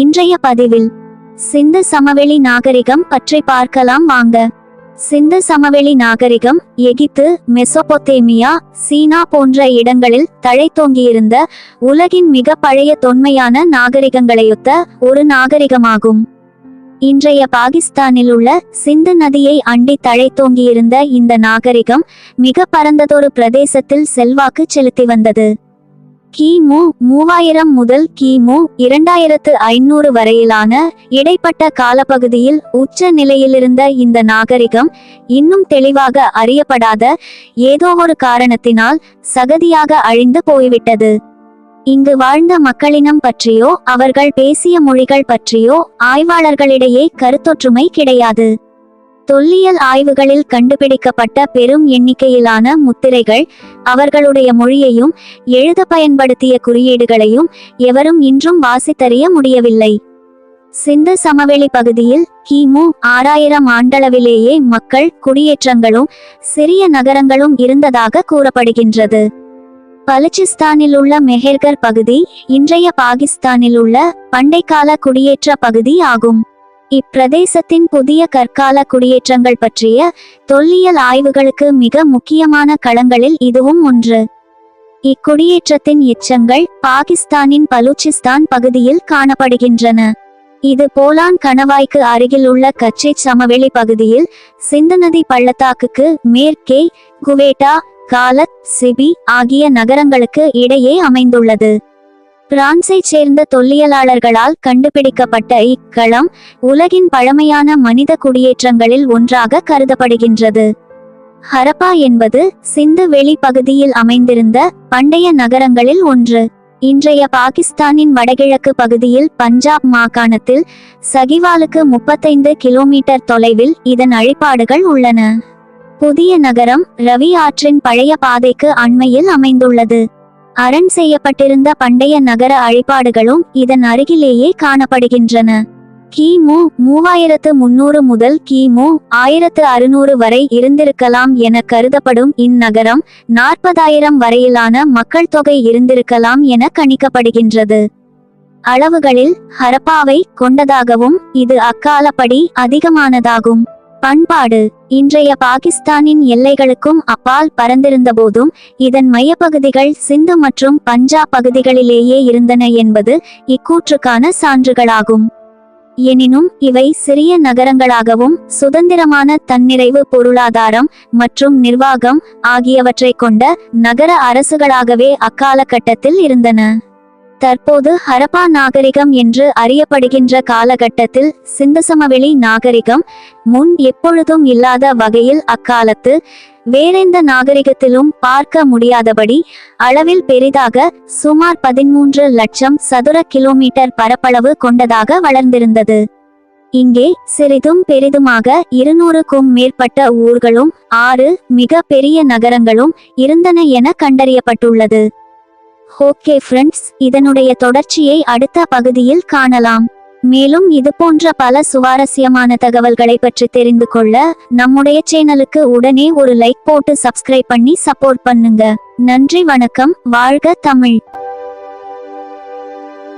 இன்றைய பதிவில் சிந்து சமவெளி நாகரிகம் பற்றி பார்க்கலாம் வாங்க. சிந்து சமவெளி நாகரிகம் எகிப்து மெசோபொத்தேமியா சீனா போன்ற இடங்களில் தழைத்தோங்கியிருந்த உலகின் மிக பழைய தொன்மையான நாகரிகங்களையொத்த ஒரு நாகரிகமாகும். இன்றைய பாகிஸ்தானில் உள்ள சிந்து நதியை அண்டி தழைத்தோங்கியிருந்த இந்த நாகரிகம் மிக பரந்ததொரு பிரதேசத்தில் செல்வாக்கு செலுத்தி வந்தது. கிமு மூவாயிரம் முதல் கிமு இரண்டாயிரத்து ஐநூறு வரையிலான இடைப்பட்ட காலப்பகுதியில் உச்ச நிலையிலிருந்த இந்த நாகரிகம் இன்னும் தெளிவாக அறியப்படாத ஏதோ ஒரு காரணத்தினால் சகதியாக அழிந்து போய்விட்டது. இங்கு வாழ்ந்த மக்களினம் பற்றியோ அவர்கள் பேசிய மொழிகள் பற்றியோ ஆய்வாளர்களிடையே கருத்தொற்றுமை கிடையாது. தொல்லியல் ஆய்வுகளில் கண்டுபிடிக்கப்பட்ட பெரும் எண்ணிக்கையிலான முத்திரைகள் அவர்களுடைய மொழியையும் எழுத பயன்படுத்திய குறியீடுகளையும் எவரும் இன்றும் வாசித்தறிய முடியவில்லை. சிந்து சமவெளி பகுதியில் கிமு ஆறாயிரம் ஆண்டளவிலேயே மக்கள் குடியேற்றங்களும் சிறிய நகரங்களும் இருந்ததாக கூறப்படுகின்றது. பலுச்சிஸ்தானில் உள்ள மெஹெர்கர் பகுதி இன்றைய பாகிஸ்தானில் உள்ள பண்டைக்கால குடியேற்ற பகுதி ஆகும். இப்பிரதேசத்தின் புதிய கற்கால குடியேற்றங்கள் பற்றிய தொல்லியல் ஆய்வுகளுக்கு மிக முக்கியமான களங்களில் இதுவும் ஒன்று. இக்குடியேற்றத்தின் எச்சங்கள் பாகிஸ்தானின் பலூச்சிஸ்தான் பகுதியில் காணப்படுகின்றன. இது போலான் கணவாய்க்கு அருகில் உள்ள கச்சை சமவெளி பகுதியில் சிந்து நதி பள்ளத்தாக்குக்கு மேற்கே குவேட்டா காலத் சிபி ஆகிய நகரங்களுக்கு இடையே அமைந்துள்ளது. பிரான்சைச் சேர்ந்த தொல்லியலாளர்களால் கண்டுபிடிக்கப்பட்ட இக்களம் உலகின் பழமையான மனித குடியேற்றங்களில் ஒன்றாக கருதப்படுகின்றது. ஹரப்பா என்பது சிந்து வெளி பகுதியில் அமைந்திருந்த பண்டைய நகரங்களில் ஒன்று. இன்றைய பாகிஸ்தானின் வடகிழக்கு பகுதியில் பஞ்சாப் மாகாணத்தில் சகிவாலுக்கு முப்பத்தைந்து கிலோமீட்டர் தொலைவில் இதன் அழிப்பாடுகள் உள்ளன. புதிய நகரம் ரவி ஆற்றின் பழைய பாதைக்கு அண்மையில் அமைந்துள்ளது. அரண் செய்யப்பட்டிருந்த பண்டைய நகர அழிபாடுகளும் இதன் அருகிலேயே காணப்படுகின்றன. கிமு மூவாயிரத்து முன்னூறு முதல் கிமு ஆயிரத்து அறுநூறு வரை இருந்திருக்கலாம் என கருதப்படும் இந்நகரம் நாற்பதாயிரம் வரையிலான மக்கள் தொகை இருந்திருக்கலாம் என கணிக்கப்படுகின்றது. அளவுகளில் ஹரப்பாவை கொண்டதாகவும் இது அக்காலப்படி அதிகமானதாகும். பண்பாடு. இன்றைய பாகிஸ்தானின் எல்லைகளுக்கும் அப்பால் பறந்திருந்த போதும் இதன் மையப்பகுதிகள் சிந்து மற்றும் பஞ்சாப் பகுதிகளிலேயே இருந்தன என்பது இக்கூற்றுக்கான சான்றுகளாகும். எனினும் இவை சிறிய நகரங்களாகவும் சுதந்திரமான தன்னிறைவு பொருளாதாரம் மற்றும் நிர்வாகம் ஆகியவற்றை கொண்ட நகர அரசுகளாகவே அக்காலகட்டத்தில் இருந்தன. தற்போது ஹரப்பா நாகரிகம் என்று அறியப்படுகின்ற காலகட்டத்தில் சிந்தசமவெளி நாகரிகம் முன் எப்பொழுதும் இல்லாத வகையில் அக்காலத்து வேறெந்த நாகரிகத்திலும் பார்க்க முடியாதபடி அளவில் பெரிதாக சுமார் பதிமூன்று லட்சம் சதுர கிலோமீட்டர் பரப்பளவு கொண்டதாக வளர்ந்திருந்தது. இங்கே சிறிதும் பெரிதுமாக இருநூறுக்கும் மேற்பட்ட ஊர்களும் ஆறு மிக பெரிய நகரங்களும் இருந்தன என கண்டறியப்பட்டுள்ளது. ஓகே ஃப்ரெண்ட்ஸ் இதனுடைய தொடர்ச்சியை அடுத்த பகுதியில் காணலாம். மேலும் இது போன்ற பல சுவாரஸ்யமான தகவல்களை பற்றி தெரிந்து கொள்ள நம்முடைய சேனலுக்கு உடனே ஒரு லைக் போட்டு சப்ஸ்கிரைப் பண்ணி சப்போர்ட் பண்ணுங்க. நன்றி வணக்கம் வாழ்க தமிழ்.